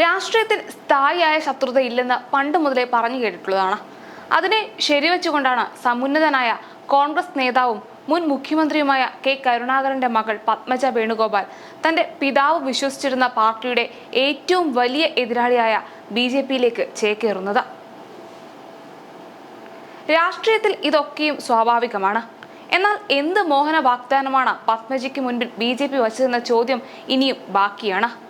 രാഷ്ട്രീയത്തിൽ സ്ഥായിയായ ശത്രുതയില്ലെന്ന് പണ്ട് മുതലേ പറഞ്ഞു കേട്ടിട്ടുള്ളതാണ്. അതിനെ ശരിവെച്ചുകൊണ്ടാണ് സമുന്നതനായ കോൺഗ്രസ് നേതാവും മുൻ മുഖ്യമന്ത്രിയുമായ കെ കരുണാകരന്റെ മകൾ പത്മജ വേണുഗോപാൽ തന്റെ പിതാവ് വിശ്വസിച്ചിരുന്ന പാർട്ടിയുടെ ഏറ്റവും വലിയ എതിരാളിയായ ബി ജെ പിയിലേക്ക് ചേക്കേറുന്നത്. രാഷ്ട്രീയത്തിൽ ഇതൊക്കെയും സ്വാഭാവികമാണ്. എന്നാൽ എന്ത് മോഹന വാഗ്ദാനമാണ് പത്മജിക്ക് മുൻപിൽ ബി ജെ പി വച്ചതെന്ന ചോദ്യം ഇനിയും ബാക്കിയാണ്.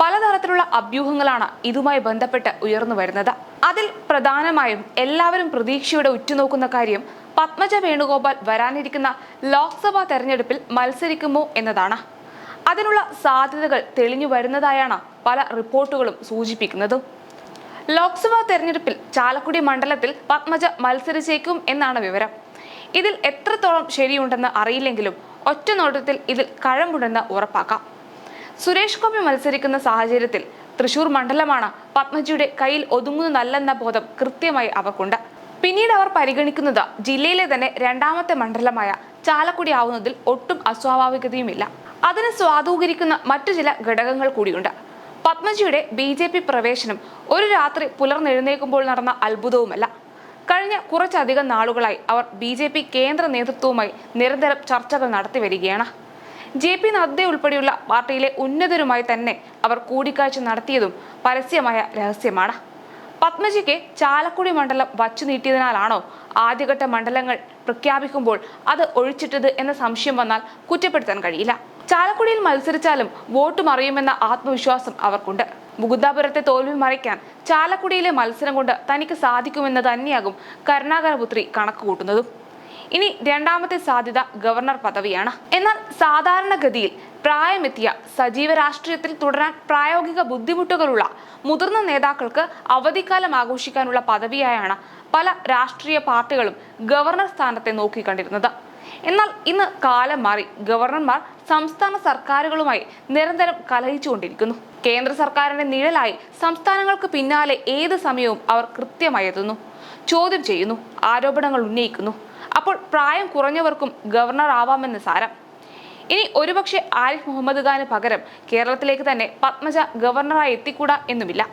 പലതരത്തിലുള്ള അഭ്യൂഹങ്ങളാണ് ഇതുമായി ബന്ധപ്പെട്ട് ഉയർന്നു വരുന്നത്. അതിൽ പ്രധാനമായും എല്ലാവരും പ്രതീക്ഷയോടെ ഉറ്റുനോക്കുന്ന കാര്യം പത്മജ വേണുഗോപാൽ വരാനിരിക്കുന്ന ലോക്സഭാ തെരഞ്ഞെടുപ്പിൽ മത്സരിക്കുമോ എന്നതാണ്. അതിനുള്ള സാധ്യതകൾ തെളിഞ്ഞു വരുന്നതായാണ് പല റിപ്പോർട്ടുകളും സൂചിപ്പിക്കുന്നതും. ലോക്സഭാ തെരഞ്ഞെടുപ്പിൽ ചാലക്കുടി മണ്ഡലത്തിൽ പത്മജ മത്സരിച്ചേക്കും എന്നാണ് വിവരം. ഇതിൽ എത്രത്തോളം ശരിയുണ്ടെന്ന് അറിയില്ലെങ്കിലും ഒറ്റ നോട്ടത്തിൽ ഇതിൽ കഴമ്പുണ്ടെന്ന് ഉറപ്പാക്കാം. സുരേഷ് ഗോപി മത്സരിക്കുന്ന സാഹചര്യത്തിൽ തൃശൂർ മണ്ഡലമാണ് പത്മജിയുടെ കയ്യിൽ ഒതുങ്ങുന്നതല്ലെന്ന ബോധം കൃത്യമായി അവക്കുണ്ട്. പിന്നീട് അവർ പരിഗണിക്കുന്നത് ജില്ലയിലെ തന്നെ രണ്ടാമത്തെ മണ്ഡലമായ ചാലക്കുടി ആവുന്നതിൽ ഒട്ടും അസ്വാഭാവികതയുമില്ല. അതിനെ സ്വാധൂകരിക്കുന്ന മറ്റു ചില ഘടകങ്ങൾ കൂടിയുണ്ട്. പത്മജിയുടെ ബി ജെ പി പ്രവേശനം ഒരു രാത്രി പുലർന്നെഴുന്നേൽക്കുമ്പോൾ നടന്ന അത്ഭുതവുമല്ല. കഴിഞ്ഞ കുറച്ചധികം നാളുകളായി അവർ ബി കേന്ദ്ര നേതൃത്വവുമായി നിരന്തരം ചർച്ചകൾ നടത്തി വരികയാണ്. ജെ പി നദ്ദ ഉൾപ്പെടെയുള്ള പാർട്ടിയിലെ ഉന്നതരുമായി തന്നെ അവർ കൂടിക്കാഴ്ച നടത്തിയതും പരസ്യമായ രഹസ്യമാണ്. പത്മജിക്ക് ചാലക്കുടി മണ്ഡലം വച്ചു നീട്ടിയതിനാലാണോ ആദ്യഘട്ട മണ്ഡലങ്ങൾ പ്രഖ്യാപിക്കുമ്പോൾ അത് ഒഴിച്ചിട്ടത് എന്ന സംശയം വന്നാൽ കുറ്റപ്പെടുത്താൻ കഴിയില്ല. ചാലക്കുടിയിൽ മത്സരിച്ചാലും വോട്ട് മറിയുമെന്ന ആത്മവിശ്വാസം അവർക്കുണ്ട്. മുകുന്ദാപുരത്തെ തോൽവി മറയ്ക്കാൻ ചാലക്കുടിയിലെ മത്സരം കൊണ്ട് തനിക്ക് സാധിക്കുമെന്ന് തന്നെയാകും കരുണാകരപുത്രി കണക്കുകൂട്ടുന്നതും. ഇനി രണ്ടാമത്തെ സാധ്യത ഗവർണർ പദവിയാണ്. എന്നാൽ സാധാരണഗതിയിൽ പ്രായമെത്തിയ സജീവ രാഷ്ട്രീയത്തിൽ തുടരാൻ പ്രായോഗിക ബുദ്ധിമുട്ടുകളുള്ള മുതിർന്ന നേതാക്കൾക്ക് അവധിക്കാലം ആഘോഷിക്കാനുള്ള പദവിയായാണ് പല രാഷ്ട്രീയ പാർട്ടികളും ഗവർണർ സ്ഥാനത്തെ നോക്കിക്കണ്ടിരുന്നത്. എന്നാൽ ഇന്ന് കാലം മാറി ഗവർണർമാർ സംസ്ഥാന സർക്കാരുകളുമായി നിരന്തരം കലഹിച്ചുകൊണ്ടിരിക്കുന്നു. കേന്ദ്ര സർക്കാരിന്റെ നിഴലായി സംസ്ഥാനങ്ങൾക്ക് പിന്നാലെ ഏത് സമയവും അവർ കൃത്യമായി എത്തുന്നു. ചോദ്യം ചെയ്യുന്നു ആരോപണങ്ങൾ ഉന്നയിക്കുന്നു അപ്പോൾ പ്രായം കുറഞ്ഞവർക്കും ഗവർണർ ആവാമെന്ന് സാരം. ഇനി ഒരുപക്ഷെ ആരിഫ് മുഹമ്മദ് ഖാന് പകരം കേരളത്തിലേക്ക് തന്നെ പത്മജ ഗവർണറായി എത്തിക്കൂടാ എന്നുമില്ല.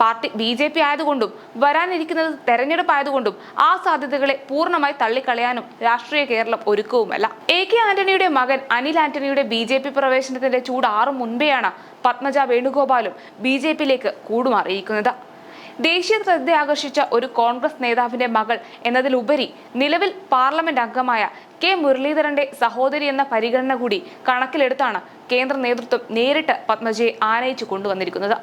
പാർട്ടി ബി ജെ പി ആയതുകൊണ്ടും വരാനിരിക്കുന്നത് തെരഞ്ഞെടുപ്പ് ആയതുകൊണ്ടും ആ സാധ്യതകളെ പൂർണമായി തള്ളിക്കളയാനും രാഷ്ട്രീയ കേരളം ഒരുക്കവുമല്ല. എ കെ ആന്റണിയുടെ മകൻ അനിൽ ആന്റണിയുടെ ബി ജെ പി പ്രവേശനത്തിന്റെ ചൂടാറും മുൻപെയാണ് പത്മജ വേണുഗോപാലും ബി ജെ പിയിലേക്ക് കൂടുമാറിയിരിക്കുന്നത്. ദേശീയ ശ്രദ്ധ ആകർഷിച്ച ഒരു കോൺഗ്രസ് നേതാവിന്റെ മകൾ എന്നതിലുപരി നിലവിൽ പാർലമെന്റ് അംഗമായ കെ മുരളീധരന്റെ സഹോദരി എന്ന പരിഗണന കൂടി കണക്കിലെടുത്താണ് കേന്ദ്ര നേതൃത്വം നേരിട്ട് പത്മജയെ ആനയിച്ചു കൊണ്ടുവന്നിരിക്കുന്നത്.